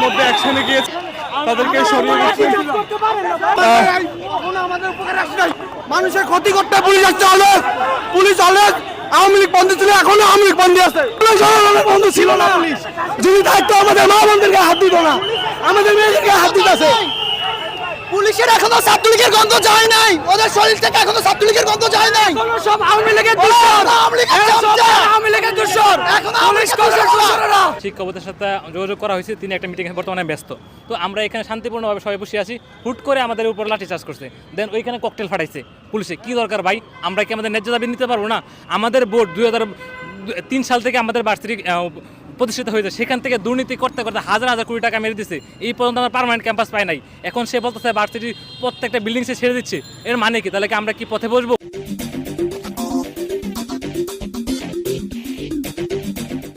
অ্যাকশনে গিয়েছে। তাদেরকে সরিয়ে দিচ্ছে। মানুষের ক্ষতি করতে পুলিশ আসছে অলস পুলিশ অলস আওয়ামী লীগ বন্ধ ছিল এখনও আওয়ামী লীগ বন্ধ আছে। পুলিশ জনগণের ছিল না পুলিশ। যদি থাকতো আমাদের মা বোনদেরকে হাত দিত না। আমাদের মেয়েদেরকে হাত দিতেছে পুলিশের এখনও ছাত্রলীগের গন্ধ যায় নাই। ওদের শরীর থেকে এখনও ছাত্রলীগের গন্ধ যায় নাই। সব আওয়ামী লীগের দুঃসর আওয়ামী লীগের আওয়ামী দুঃসর এখন পুলিশ দুঃসররা শিক্ষকদের সাথে যোগাযোগ করা হয়েছে, তিনি একটা মিটিংয়ে বর্তমানে ব্যস্ত। তো আমরা এখানে শান্তিপূর্ণভাবে সবাই বসে আছি, হুট করে আমাদের উপর লাঠি চার্জ করছে। দেন ওইখানে ককটেল ফাটাইছে পুলিশে, কি দরকার ভাই? আমরা কি আমাদের ন্যায্য দাবি নিতে পারব না? আমাদের বোর্ড দুই হাজার তিন সাল থেকে আমাদের বার্ষিক প্রতিষ্ঠিত হয়েছে, সেখান থেকে দুর্নীতি করতে করতে হাজার হাজার কোটি টাকা মেরে দিচ্ছে এই পর্যন্ত আমরা পার্মানেন্ট ক্যাম্পাস পাই নাই। এখন সে বলতেছে ভার্সিটির প্রত্যেকটা বিল্ডিং সে ছেড়ে দিচ্ছে। এর মানে কি? তাহলে কি আমরা কি পথে বসবো?